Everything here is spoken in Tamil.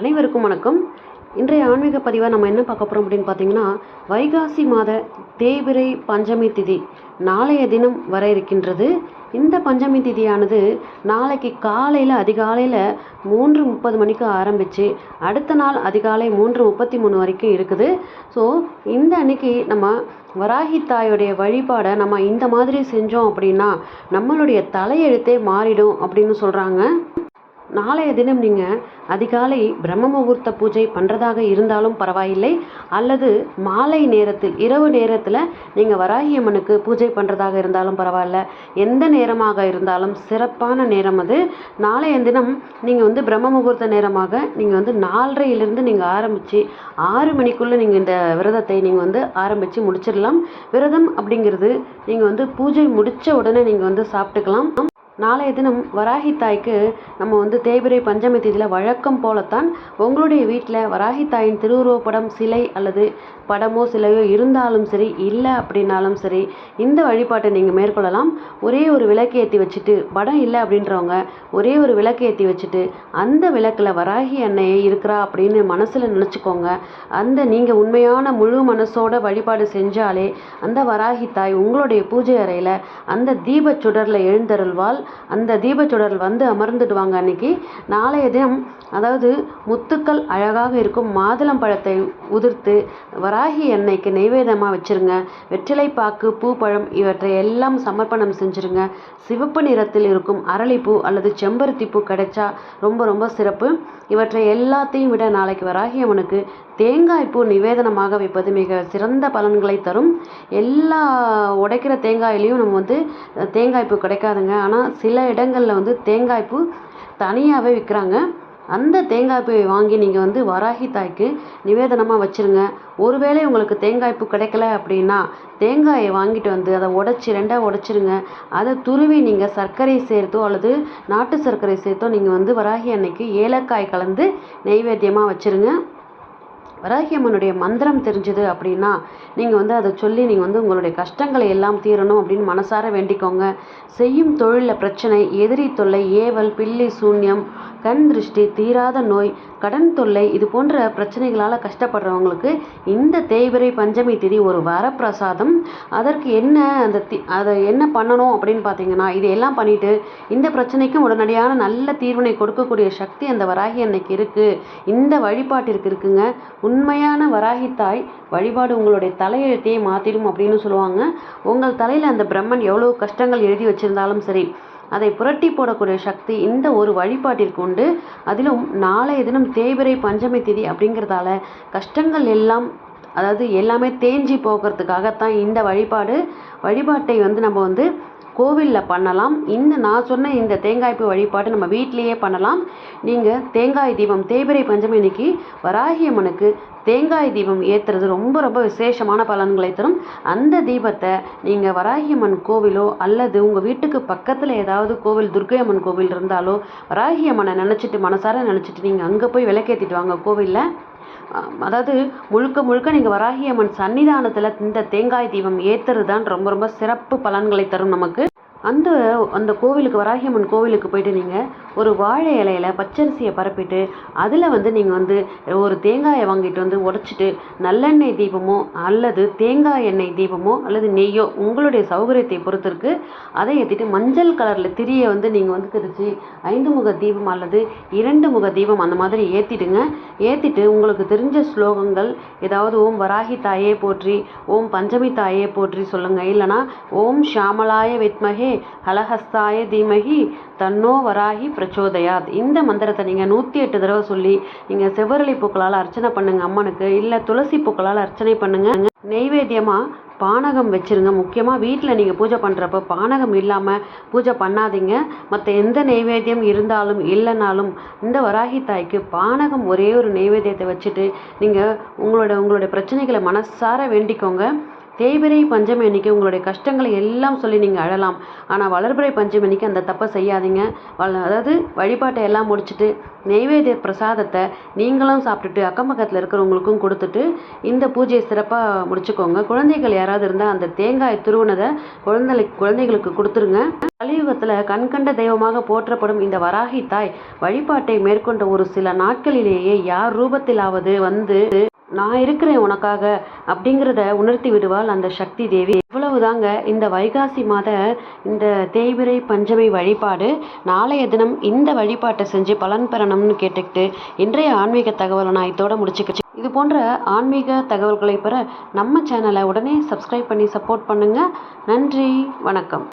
அனைவருக்கும் வணக்கம். இன்றைய ஆன்மீக பதிவாக நம்ம என்ன பார்க்க போகிறோம் அப்படின்னு பார்த்தீங்கன்னா வைகாசி மாத தேவிரை பஞ்சமி திதி நாளைய தினம் வர இருக்கின்றது. இந்த பஞ்சமி திதியானது நாளைக்கு காலையில் அதிகாலையில் மூன்று முப்பது மணிக்கு ஆரம்பித்து அடுத்த நாள் அதிகாலை மூன்று முப்பத்தி மூணு வரைக்கும் இருக்குது. ஸோ இந்த அன்னைக்கு நம்ம வராகி தாயோடைய வழிபாடை நம்ம இந்த மாதிரி செஞ்சோம் அப்படின்னா நம்மளுடைய தலையெழுத்தே மாறிடும் அப்படின்னு சொல்கிறாங்க நாளைய தினம் நீங்கள் அதிகாலை பிரம்ம முகூர்த்த பூஜை பண்ணுறதாக இருந்தாலும் பரவாயில்லை அல்லது மாலை நேரத்தில் இரவு நேரத்தில் நீங்கள் வராகி அம்மனுக்கு பூஜை பண்ணுறதாக இருந்தாலும் பரவாயில்ல. எந்த நேரமாக இருந்தாலும் சிறப்பான நேரம் அது. நாளைய தினம் நீங்கள் வந்து பிரம்ம முகூர்த்த நேரமாக நீங்கள் வந்து நாலரையிலிருந்து நீங்கள் ஆரம்பித்து ஆறு மணிக்குள்ளே நீங்கள் இந்த விரதத்தை நீங்கள் வந்து ஆரம்பித்து முடிச்சிடலாம். விரதம் அப்படிங்கிறது நீங்கள் வந்து பூஜை முடித்த உடனே நீங்கள் வந்து சாப்பிட்டுக்கலாம். நாளைய தினம் வராகி தாய்க்கு நம்ம வந்து தேய்பிரை பஞ்சமி தேதியில் வழக்கம் போலத்தான் உங்களுடைய வீட்டில் வராகி தாயின் திருவுருவப்படம் சிலை அல்லது படமோ சிலையோ இருந்தாலும் சரி இல்லை அப்படின்னாலும் சரி இந்த வழிபாட்டை நீங்கள் மேற்கொள்ளலாம். ஒரே ஒரு விளக்கு ஏற்றி வச்சுட்டு படம் இல்லை அப்படின்றவங்க ஒரே ஒரு விளக்கு ஏற்றி வச்சுட்டு அந்த விளக்கில் வராகி அன்னையை இருக்கிறா அப்படின்னு மனசில் நினச்சிக்கோங்க. அந்த நீங்கள் உண்மையான முழு மனசோட வழிபாடு செஞ்சாலே அந்த வராகி தாய் உங்களுடைய பூஜை அறையில் அந்த தீபச் சுடரில் எழுந்தருள்வாள். அந்த தீபச்சுடரில் வந்து அமர்ந்துடுவாங்க அன்னைக்கு. நாளைய தினம் அதாவது முத்துக்கள் அழகாக இருக்கும் மாதுளம் பழத்தை உதிர்த்து வராகி எண்ணெய்க்கு நெய்வேதமாக வச்சுருங்க. வெற்றிலைப்பாக்கு பூப்பழம் இவற்றை எல்லாம் சமர்ப்பணம் செஞ்சுருங்க. சிவப்பு நிறத்தில் இருக்கும் அரளிப்பூ அல்லது செம்பருத்தி பூ கிடைச்சா ரொம்ப ரொம்ப சிறப்பு. இவற்றை எல்லாத்தையும் விட நாளைக்கு வராகி அம்மனுக்கு தேங்காய் பூ நிவேதனமாக வைப்பது மிக சிறந்த பலன்களை தரும். எல்லா உடைக்கிற தேங்காயிலையும் நம்ம வந்து தேங்காய் பூ கிடைக்காதுங்க. ஆனால் சில இடங்களில் வந்து தேங்காய் பூ தனியாகவே விற்கிறாங்க அந்த தேங்காய் பூவை வாங்கி நீங்கள் வந்து வராகி தாய்க்கு நிவேதனமாக வச்சுருங்க. ஒருவேளை உங்களுக்கு தேங்காய் பூ கிடைக்கல அப்படின்னா தேங்காயை வாங்கிட்டு வந்து அதை உடச்சி ரெண்டாக உடச்சிருங்க. அதை துருவி நீங்கள் சர்க்கரை சேர்த்தோ அல்லது நாட்டு சர்க்கரை சேர்த்தோ நீங்கள் வந்து வராகி அன்னைக்கு ஏலக்காய் கலந்து நெய்வேத்தியமாக வச்சுருங்க. வராகி அம்மனுடைய மந்திரம் தெரிஞ்சுது அப்படின்னா நீங்கள் வந்து அதை சொல்லி நீங்கள் வந்து உங்களுடைய கஷ்டங்களை எல்லாம் தீரணும் அப்படின்னு மனசார வேண்டிக்கோங்க. செய்யும் தொழிலில் பிரச்சனை எதிரி தொல்லை ஏவல் பில்லி சூன்யம் கண் திருஷ்டி தீராத நோய் கடன் தொல்லை இது போன்ற பிரச்சனைகளால் கஷ்டப்படுறவங்களுக்கு இந்த தேய்பிரை பஞ்சமி திதி ஒரு வரப்பிரசாதம். அதற்கு என்ன அந்த தி அதை என்ன பண்ணணும் அப்படின்னு பார்த்தீங்கன்னா இதையெல்லாம் பண்ணிவிட்டு இந்த பிரச்சனைக்கும் உடனடியான நல்ல தீர்வினை கொடுக்கக்கூடிய சக்தி அந்த வராகி அன்னைக்கு இருக்குது இந்த வழிபாட்டிற்கு இருக்குங்க. உண்மையான வராகி தாய் வழிபாடு உங்களுடைய தலையெழுத்தையே மாற்றிடும் அப்படின்னு சொல்லுவாங்க. உங்கள் தலையில் அந்த பிரம்மன் எவ்வளோ கஷ்டங்கள் எழுதி வச்சிருந்தாலும் சரி அதை புரட்டி போடக்கூடிய சக்தி இந்த ஒரு வழிபாட்டிற்கு உண்டு அதிலும் நாளைய தினம் தேய்பிரை பஞ்சமி திதி அப்படிங்கிறதால கஷ்டங்கள் எல்லாம் அதாவது எல்லாமே தேஞ்சி போகிறதுக்காகத்தான் இந்த வழிபாடு வழிபாட்டை வந்து நம்ம வந்து கோவிலில் பண்ணலாம். இந்த நான் சொன்ன இந்த தேங்காய்ப்பு வழிபாடு நம்ம வீட்டிலையே பண்ணலாம். நீங்கள் தேங்காய் தீபம் தேய்பிரை பஞ்சமி இன்னைக்கு வராகி அம்மனுக்கு தேங்காய் தீபம் ஏற்றுறது ரொம்ப ரொம்ப விசேஷமான பலன்களை தரும். அந்த தீபத்தை நீங்கள் வராகி அம்மன் கோவிலோ அல்லது உங்கள் வீட்டுக்கு பக்கத்தில் ஏதாவது கோவில் துர்க்கை அம்மன் கோவில் இருந்தாலோ வராகியம்மனை நினச்சிட்டு மனசார நினச்சிட்டு நீங்கள் அங்கே போய் விளக்கேற்றிட்டு வாங்க கோவிலில். அதாவது முழுக்க முழுக்க நீங்கள் வராகி அம்மன் சன்னிதானத்தில் இந்த தேங்காய் தீபம் ஏற்றுறது தான் ரொம்ப ரொம்ப சிறப்பு பலன்களை தரும் நமக்கு. அந்த அந்த கோவிலுக்கு வராகியம்மன் கோவிலுக்கு போயிட்டு நீங்கள் ஒரு வாழை இலையில பச்சரிசியை பரப்பிட்டு அதில் வந்து நீங்கள் வந்து ஒரு தேங்காயை வாங்கிட்டு வந்து உடச்சிட்டு நல்லெண்ணெய் தீபமோ அல்லது தேங்காய் எண்ணெய் தீபமோ அல்லது நெய்யோ உங்களுடைய சௌகரியத்தை பொறுத்திருக்கு. அதை ஏற்றிட்டு மஞ்சள் கலரில் திரியை வந்து நீங்கள் வந்து திரிச்சு ஐந்து முக தீபம் அல்லது இரண்டு முக தீபம் அந்த மாதிரி ஏற்றிடுங்க ஏற்றிட்டு உங்களுக்கு தெரிஞ்ச ஸ்லோகங்கள் ஏதாவது ஓம் வராகி தாயே போற்றி ஓம் பஞ்சமி தாயே போற்றி சொல்லுங்கள் இல்லைனா ஓம் ஷாமலாய வித்மகே ஹலஹஸ்தாய தீமகி தன்னோ வராகி பிரச்சோதயாத். இந்த மந்திரத்தை நீங்கள் நூற்றி எட்டு தடவை சொல்லி நீங்கள் செவ்வரளி பூக்களால் அர்ச்சனை பண்ணுங்கள் அம்மனுக்கு இல்லை துளசி பூக்களால் அர்ச்சனை பண்ணுங்கள் நெய்வேத்தியமாக பானகம் வச்சுருங்க. முக்கியமாக வீட்டில் நீங்கள் பூஜை பண்ணுறப்ப பானகம் இல்லாமல் பூஜை பண்ணாதீங்க. மற்ற எந்த நெய்வேத்தியம் இருந்தாலும் இல்லைனாலும் இந்த வராகி தாய்க்கு பானகம் ஒரே ஒரு நெய்வேத்தியத்தை வச்சுட்டு நீங்கள் உங்களோட உங்களுடைய பிரச்சனைகளை மனசார வேண்டிக்கோங்க. தேய்பிறை பஞ்சமி அன்னைக்கு உங்களுடைய கஷ்டங்களை எல்லாம் சொல்லி நீங்கள் அழலாம். ஆனால் வளர்பிறை பஞ்சமி அன்னைக்கு அந்த தப்பை செய்யாதீங்க. வள அதாவது வழிபாட்டை எல்லாம் முடிச்சுட்டு நெய்வேத்திய பிரசாதத்தை நீங்களும் சாப்பிட்டுட்டு அக்கம் பக்கத்தில் இருக்கிறவங்களுக்கும் கொடுத்துட்டு இந்த பூஜையை சிறப்பாக முடிச்சுக்கோங்க. குழந்தைகள் யாராவது இருந்தால் அந்த தேங்காய் துருவனதை குழந்தை குழந்தைகளுக்கு கொடுத்துருங்க. கலியுகத்தில் கண்கண்ட தெய்வமாக போற்றப்படும் இந்த வராகி தாய் வழிபாட்டை மேற்கொண்ட ஒரு சில நாட்களிலேயே யார் ரூபத்திலாவது வந்து நான் இருக்கிறேன் உனக்காக அப்படிங்கிறத உணர்த்தி விடுவாள் அந்த சக்தி தேவி. இவ்வளவுதாங்க இந்த வைகாசி மாத இந்த தேய்பிரை பஞ்சமி வழிபாடு. நாளைய தினம் இந்த வழிபாட்டை செஞ்சு பலன் பெறணும்னு கேட்டுக்கிட்டு இன்றைய ஆன்மீக தகவலை நான் இதோட முடிச்சுக்கிச்சு இது போன்ற ஆன்மீக தகவல்களை பெற நம்ம சேனலை உடனே சப்ஸ்கிரைப் பண்ணி சப்போர்ட் பண்ணுங்கள் நன்றி வணக்கம்.